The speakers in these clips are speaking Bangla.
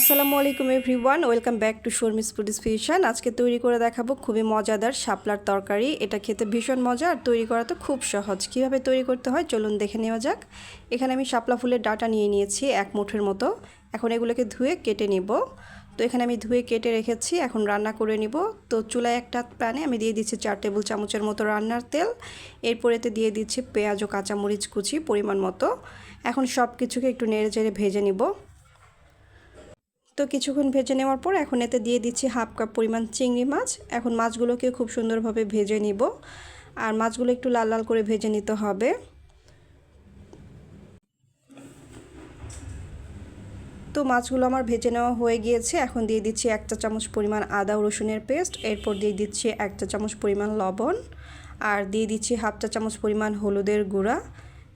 আসসালামু আলাইকুম everyone, welcome back to Sharmi's foodies fusion আজকে তৈরি করে দেখাবো খুবই মজাদার শাপলার তরকারি। এটা খেতে ভীষণ মজা আর তৈরি করা তো খুব সহজ। কীভাবে তৈরি করতে হয় চলুন দেখে নেওয়া যাক। এখানে আমি শাপলা ফুলের ডাটা নিয়ে নিয়েছি এক মুঠের মতো। এখন এগুলোকে ধুয়ে কেটে নিব। তো এখানে আমি ধুয়ে কেটে রেখেছি, এখন রান্না করে নিব। তো চুলায় একটা প্যানে আমি দিয়ে দিচ্ছি চার টেবিল চামচের মতো রান্নার তেল। এরপর এতে দিয়ে দিচ্ছি পেঁয়াজ ও কাঁচামরিচ কুচি পরিমাণ মতো। এখন সব কিছুকে একটু নেড়ে চেড়ে ভেজে নিব। তো কিছুক্ষণ ভেজে নেওয়ার পর এখন এতে দিয়ে দিচ্ছি হাফ কাপ পরিমাণ চিংড়ি মাছ। এখন মাছগুলোকে খুব সুন্দরভাবে ভেজে নিব। আর মাছগুলো একটু লাল লাল করে ভেজে নিতে হবে। তো মাছগুলো আমার ভেজে নেওয়া হয়ে গিয়েছে। এখন দিয়ে দিচ্ছি এক চা চামচ পরিমাণ আদা রসুনের পেস্ট। এরপর দিয়ে দিচ্ছি এক চা চামচ পরিমাণ লবণ। আর দিয়ে দিচ্ছি হাফ চা চামচ পরিমাণ হলুদের গুঁড়া।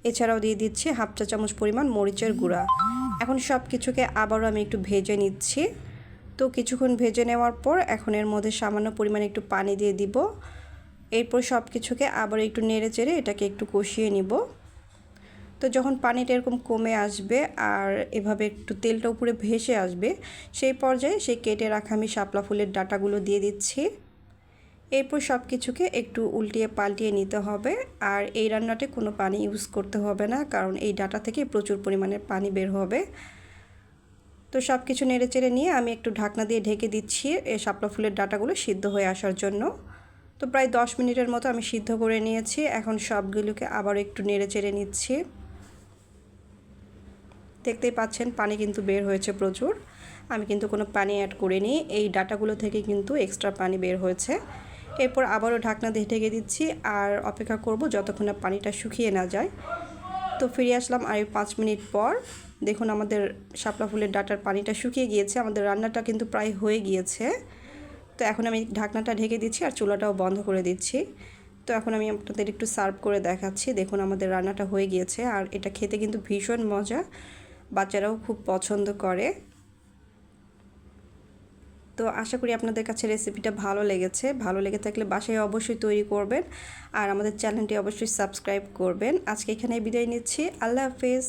এছাড়াও দিয়ে দিচ্ছি হাফ চা চামচ পরিমাণ মরিচের গুঁড়া। এখন সব কিছুকে আবারও আমি একটু ভেজে নিচ্ছি। তো কিছুক্ষণ ভেজে নেওয়ার পর এখন এর মধ্যে সামান্য পরিমাণে একটু পানি দিয়ে দিব। এরপর সব কিছুকে আবার একটু নেড়ে চেড়ে এটাকে একটু কষিয়ে নিব। তো যখন পানিটা এরকম কমে আসবে আর এভাবে একটু তেলটা উপরে ভেসে আসবে, সেই পর্যায়ে সেই কেটে রাখা আমি শাপলা ফুলের ডাটাগুলো দিয়ে দিচ্ছি। এরপর সব কিছুকে একটু উল্টিয়ে পাল্টিয়ে নিতে হবে। আর এই রান্নাতে কোনো পানি ইউজ করতে হবে না, কারণ এই ডাটা থেকে প্রচুর পরিমাণে পানি বের হবে। তো সব কিছু নেড়ে চেড়ে নিয়ে আমি একটু ঢাকনা দিয়ে ঢেকে দিচ্ছি এই শাপলা ফুলের ডাটাগুলো সিদ্ধ হয়ে আসার জন্য। তো প্রায় দশ মিনিটের মতো আমি সিদ্ধ করে নিয়েছি। এখন সবগুলোকে আবার একটু নেড়ে চেড়ে নিচ্ছি। দেখতেই পাচ্ছেন, পানি কিন্তু বের হয়েছে প্রচুর। আমি কিন্তু কোনো পানি অ্যাড করিনি। এই ডাটাগুলো থেকে কিন্তু এক্সট্রা পানি বের হয়েছে। এরপর আবারও ঢাকনা দিয়ে ঢেকে দিচ্ছি আর অপেক্ষা করব যতক্ষণ না পানিটা শুকিয়ে না যায়। তো ফিরে আসলাম আর পাঁচ মিনিট পর। দেখুন আমাদের শাপলা ফুলের ডাটার পানিটা শুকিয়ে গিয়েছে, আমাদের রান্নাটা কিন্তু প্রায় হয়ে গিয়েছে। তো এখন আমি ঢাকনাটা ঢেকে দিচ্ছি আর চুলাটাও বন্ধ করে দিচ্ছি। তো এখন আমি আপনাদের একটু সার্ভ করে দেখাচ্ছি। দেখুন আমাদের রান্নাটা হয়ে গিয়েছে আর এটা খেতে কিন্তু ভীষণ মজা, বাচ্চারাও খুব পছন্দ করে। তো আশা করি আপনাদের কাছে রেসিপিটা ভালো লেগেছে। ভালো লেগে থাকলে বাসায় অবশ্যই তৈরি করবেন আর আমাদের চ্যানেলটি অবশ্যই সাবস্ক্রাইব করবেন। আজকে এখানে বিদায় নিচ্ছি। আল্লাহ হাফেজ।